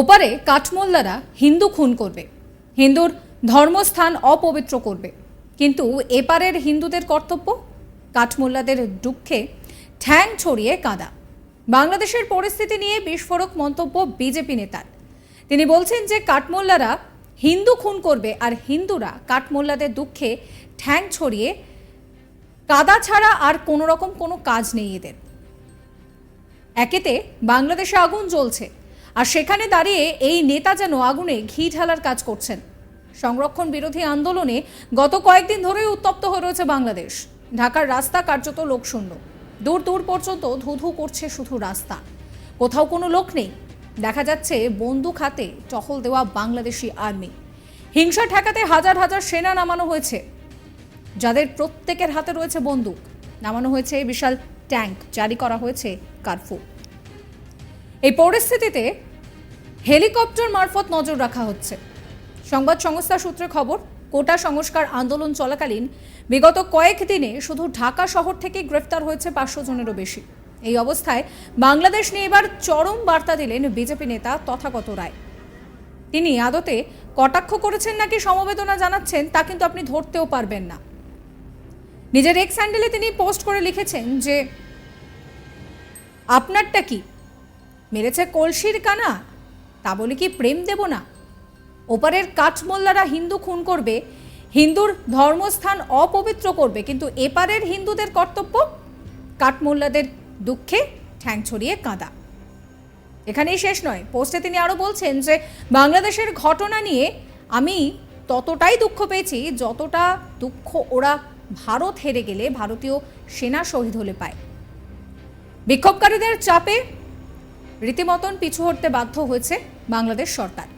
ওপারে কাঠমোল্লারা হিন্দু খুন করবে। হিন্দুর ধর্মস্থান অপবিত্র করবে। কিন্তু এপারের হিন্দুদের কর্তব্য? কাঠমোল্লাদের দুঃখে ঠ্যাং ছড়িয়ে কাদা। বাংলাদেশের পরিস্থিতি নিয়ে বিস্ফোরক মন্তব্য বিজেপি নেতার। তিনি বলছেন যে কাঠমোল্লারা হিন্দু খুন করবে আর হিন্দুরা কাঠমোল্লাদের দুঃখে ঠ্যাং ছড়িয়ে কাদা ছাড়া আর কোনো রকম কোনো কাজ নেই এদের। একেতে বাংলাদেশে আগুন জ্বলছে। আর সেখানে দাঁড়িয়ে এই নেতা যেন আগুনে ঘি ঢালার কাজ করছেন। সংরক্ষণ বিরোধী আন্দোলনে গত কয়েকদিন ধরেই উত্তপ্ত হয়ে রয়েছে বাংলাদেশ। ঢাকার রাস্তা কার্যত লোকশূন্য। দূর দূর পর্যন্ত ধুধু করছে শুধু রাস্তা। কোথাও কোনো লোক নেই। দেখা যাচ্ছে বন্দুক হাতে টহল দেওয়া বাংলাদেশি আর্মি। হিংসা ঠেকাতে হাজার হাজার সেনা নামানো হয়েছে। যাদের প্রত্যেকের হাতে রয়েছে বন্দুক। নামানো হয়েছে বিশাল ট্যাঙ্ক। জারি করা হয়েছে কারফু। এই পরিস্থিতিতে হেলিকপ্টার মারফত নজর রাখা হচ্ছে। সংবাদ সংস্থা সূত্রে খবর, কোটা সংস্কার আন্দোলন চলাকালীন বিগত কয়েক দিনে শুধু ঢাকা শহর থেকে গ্রেফতার হয়েছে পাঁচশো জনেরও বেশি। এই অবস্থায় বাংলাদেশ নিয়ে এবার চরম বার্তা দিলেন বিজেপি নেতা তথাগত রায়। তিনি আদতে কটাক্ষ করেছেন নাকি সমবেদনা জানাচ্ছেন তা কিন্তু আপনি ধরতেও পারবেন না। নিজের এক্স হ্যান্ডেলে তিনি পোস্ট করে লিখেছেন যে, আপনারটা কি? মেরেছে কলসির কানা? তা বলে কি প্রেম দেব না? ওপারের কাঠমোল্লারা হিন্দু খুন করবে, হিন্দুর ধর্মস্থান অপবিত্র করবে, কিন্তু এপারের হিন্দুদের কর্তব্য? কাঠমোল্লাদের দুঃখে ঠ্যাং ছড়িয়ে কাঁদা। এখানেই শেষ নয়। পোস্টে তিনি আরও বলছেন যে, বাংলাদেশের ঘটনা নিয়ে আমি ততটাই দুঃখ পেয়েছি যতটা দুঃখ ওরা ভারত হেরে গেলে ভারতীয় সেনা শহীদ হলে পায়। বিক্ষোভকারীদের চাপে রীতিমতন পিছু হটতে বাধ্য হয়েছে বাংলাদেশ সরকার।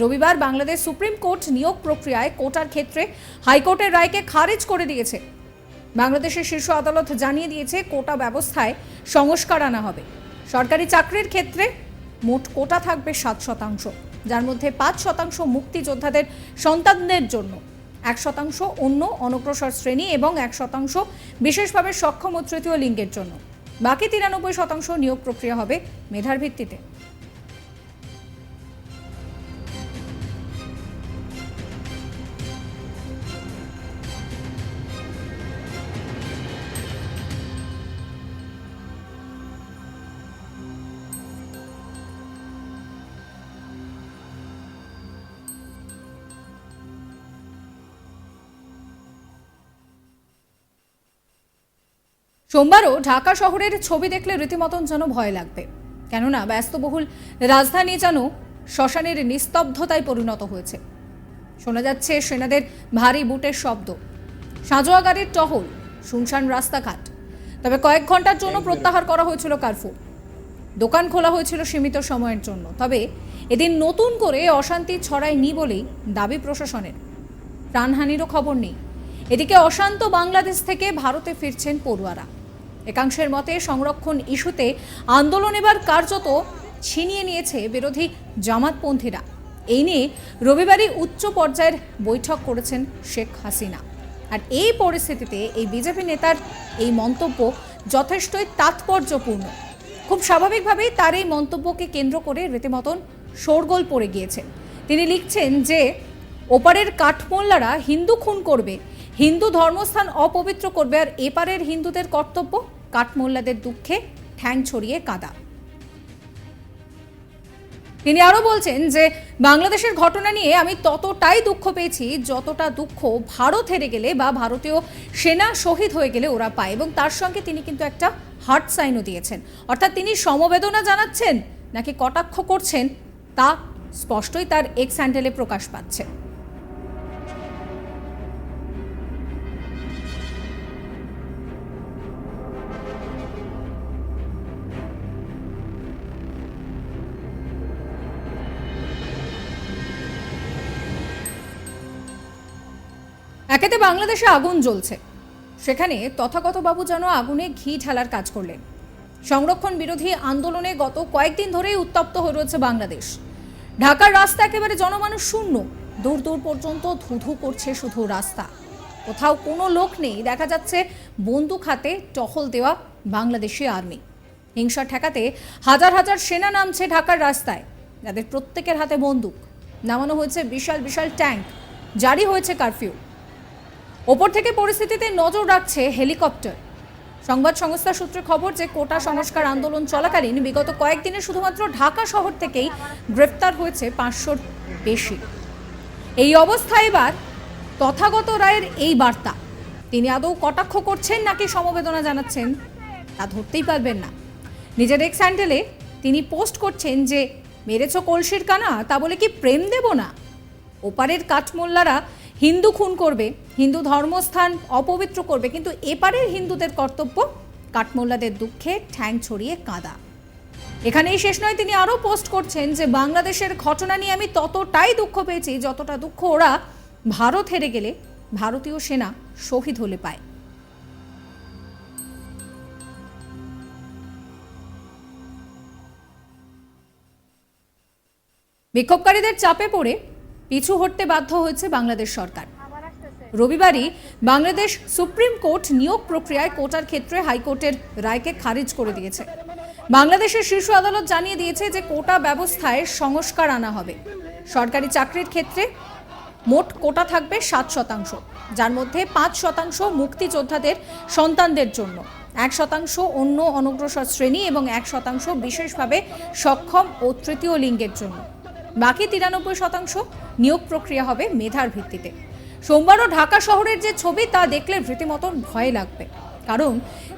রবিবার বাংলাদেশ সুপ্রিম কোর্ট নিয়োগ প্রক্রিয়ায় কোটার ক্ষেত্রে হাইকোর্টের রায়কে খারিজ করে দিয়েছে। বাংলাদেশের শীর্ষ আদালত জানিয়ে দিয়েছে, কোটা ব্যবস্থায় সংস্কার আনা হবে। সরকারি চাকরির ক্ষেত্রে মোট কোটা থাকবে সাত শতাংশ, যার মধ্যে পাঁচ শতাংশ মুক্তিযোদ্ধাদের সন্তানদের জন্য। এক শতাংশ অন্য অনগ্রসর শ্রেণি এবং এক শতাংশ বিশেষভাবে সক্ষম ও তৃতীয় লিঙ্গের জন্য। বাকি তিরানব্বই শতাংশ নিয়োগ প্রক্রিয়া হবে মেধার ভিত্তিতে। সোমবারও ঢাকা শহরের ছবি দেখলে রীতিমতন যেন ভয় লাগবে। কেননা ব্যস্তবহুল রাজধানী যেন শ্মশানের নিস্তব্ধতায় পরিণত হয়েছে। শোনা যাচ্ছে সেনাদের ভারী বুটের শব্দ। সাঁজোয়া গাড়ির টহল শুনশান রাস্তাঘাট। তবে কয়েক ঘণ্টার জন্য প্রত্যাহার করা হয়েছিল কারফু। দোকান খোলা হয়েছিল সীমিত সময়ের জন্য। তবে এদিন নতুন করে অশান্তি ছড়ায়নি বলেই দাবি প্রশাসনের। প্রাণহানিরও খবর নেই। এদিকে অশান্ত বাংলাদেশ থেকে ভারতে ফিরছেন পড়ুয়ারা। একাংশের মতে সংরক্ষণ ইস্যুতে আন্দোলন এবার কার্যত ছিনিয়ে নিয়েছে বিরোধী জামাতপন্থীরা। এই নিয়ে রবিবারই উচ্চ পর্যায়ের বৈঠক করেছেন শেখ হাসিনা। আর এই পরিস্থিতিতে এই বিজেপি নেতার এই মন্তব্য যথেষ্টই তাৎপর্যপূর্ণ। খুব স্বাভাবিকভাবেই তার এই মন্তব্যকে কেন্দ্র করে রীতিমতন শোরগোল পড়ে গিয়েছে। তিনি লিখছেন যে, ওপারের কাঠমোল্লারা হিন্দু খুন করবে হিন্দু ধর্মস্থান অপবিত্র করবে আর এপারের হিন্দুদের কর্তব্য? কাঠমোল্লাদের দুঃখে ঠ্যাং ছড়িয়ে কাদা। তিনি আরও বলছেন যে, বাংলাদেশের ঘটনা নিয়ে আমি ততটাই দুঃখ পেয়েছি যতটা দুঃখ ভারত হেরে গেলে বা ভারতীয় সেনা শহীদ হয়ে গেলে ওরা পায় এবং তার সঙ্গে তিনি কিন্তু একটা হার্ট সাইনও দিয়েছেন। অর্থাৎ তিনি সমবেদনা জানাচ্ছেন নাকি কটাক্ষ করছেন তা স্পষ্টই তার এক্স হ্যান্ডেলে প্রকাশ পাচ্ছে। একেতে বাংলাদেশে আগুন জ্বলছে। সেখানে তথাগত বাবু যেন আগুনে ঘি ঢালার কাজ করলেন। সংরক্ষণ বিরোধী আন্দোলনে গত কয়েকদিন ধরেই উত্তপ্ত হয়ে রয়েছে বাংলাদেশ। ঢাকার রাস্তা একেবারে জনমানুষ শূন্য। দূর দূর পর্যন্ত ধুধু করছে শুধু রাস্তা। কোথাও কোনো লোক নেই। দেখা যাচ্ছে বন্দুক হাতে টহল দেওয়া বাংলাদেশি আর্মি। হিংসা ঠেকাতে হাজার হাজার সেনা নামছে ঢাকার রাস্তায়। যাদের প্রত্যেকের হাতে বন্দুক। নামানো হয়েছে বিশাল বিশাল ট্যাঙ্ক। জারি হয়েছে কারফিউ। ওপর থেকে পরিস্থিতিতে নজর রাখছে হেলিকপ্টার। সংবাদ সংস্থা সূত্রে খবর যে কোটা সংস্কার আন্দোলন চলাকালীন বিগত কয়েকদিনে শুধুমাত্র ঢাকা শহর থেকেই গ্রেফতার হয়েছে পাঁচশোর বেশি। এই অবস্থায় এবার তথাগত রায়ের এই বার্তা। তিনি আদৌ কটাক্ষ করছেন নাকি সমবেদনা জানাচ্ছেন তা ধরতেই পারবেন না। নিজের এক স্যান্ডেলে তিনি পোস্ট করছেন যে, মেরেছ কলসির কানা, তা বলে কি প্রেম দেব না? ওপারের কাঠমোল্লারা হিন্দু খুন করবে। হিন্দু ধর্মস্থান অপবিত্র করবে, কিন্তু এপারের হিন্দুদের কর্তব্য কাঠমোল্লাদের দুঃখে ঠ্যাং ছড়িয়ে কাঁদা। এখানেই শেষ নয়, তিনি আরও পোস্ট করছেন যে বাংলাদেশের ঘটনা নিয়ে আমি ততটাই দুঃখ পেয়েছি যতটা দুঃখ ওরা ভারত হেরে গেলে ভারতীয় সেনা শহীদ হলে পায়। বিক্ষোভকারীদের চাপে পড়ে পিছু হটতে বাধ্য হয়েছে বাংলাদেশ সরকার। রবিবারই বাংলাদেশ সুপ্রিম কোর্ট নিয়োগ প্রক্রিয়ায় কোটার ক্ষেত্রে হাইকোর্টের রায়কে খারিজ করে দিয়েছে। বাংলাদেশের শীর্ষ আদালত জানিয়ে দিয়েছে যে কোটা ব্যবস্থায় সংস্কার আনা হবে। সরকারি চাকরির ক্ষেত্রে মোট কোটা থাকবে সাত শতাংশ, যার মধ্যে পাঁচ শতাংশ মুক্তিযোদ্ধাদের সন্তানদের জন্য, এক শতাংশ অন্য অনগ্রসর শ্রেণি এবং এক শতাংশ বিশেষভাবে সক্ষম ও তৃতীয় লিঙ্গের জন্য। বাকি তিরানব্বই শতাংশ নিয়োগ প্রক্রিয়া হবে মেধার ভিত্তিতে। সোমবারও ঢাকা শহরের যে ছবি তা দেখলে রীতিমতন ভয় লাগবে। কারণ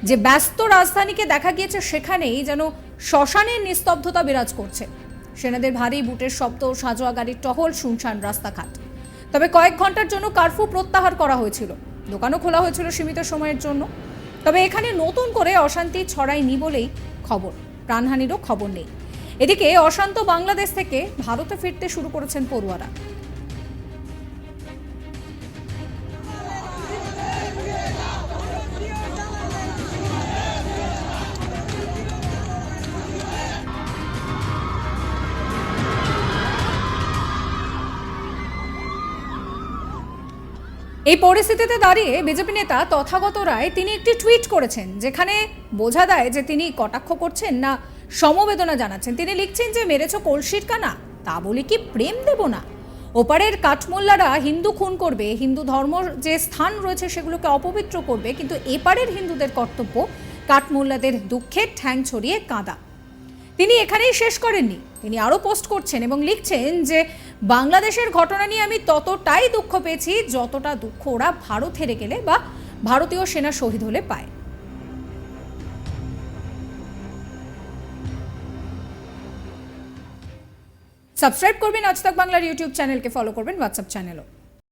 যে ব্যস্ত রাজধানীকে দেখা গিয়েছে সেখানেই যেন শ্মশানের নিস্তব্ধতা বিরাজ করছে। সেনাদের ভারী বুটের শব্দ, সাজোয়া গাড়ির টহল, শুনশান রাস্তাঘাট। তবে কয়েক ঘণ্টার জন্য কারফিউ প্রত্যাহার করা হয়েছিল। দোকানও খোলা হয়েছিল সীমিত সময়ের জন্য। তবে এখানে নতুন করে অশান্তি ছড়ায়নি বলেই খবর। প্রাণহানিরও খবর নেই। এদিকে অশান্ত বাংলাদেশ থেকে ভারতে ফিরতে শুরু করেছেন পড়ুয়ারা। এই পরিস্থিতিতে দাঁড়িয়ে বিজেপি নেতা তথাগত রায় তিনি একটি টুইট করেছেন, যেখানে বোঝা দেয় যে তিনি কটাক্ষ করছেন না, সমবেদনা জানাচ্ছেন। তিনি লিখছেন যে, মেরেছ কলসির কানা, তা বলে কি প্রেম দেব না? ওপারের কাঠমোল্লারা হিন্দু খুন করবে, হিন্দু ধর্ম যে স্থান রয়েছে সেগুলোকে অপবিত্র করবে, কিন্তু এপারের হিন্দুদের কর্তব্য কাঠমোল্লাদের দুঃখে ঠ্যাং ছড়িয়ে কাঁদা। তিনি এখানেই শেষ করেননি। তিনি আরও পোস্ট করছেন এবং লিখছেন যে, বাংলাদেশের ঘটনা নিয়ে আমি ততটাই দুঃখ পেয়েছি যতটা দুঃখ ওরা ভারত হেরে গেলে বা ভারতীয় সেনা শহীদ হলে পায়। সাবস্ক্রাইব করবেন আজ তাক বাংলার ইউটিউব চ্যানেলকে, ফলো করবেন হোয়াটসঅ্যাপ চ্যানেলও।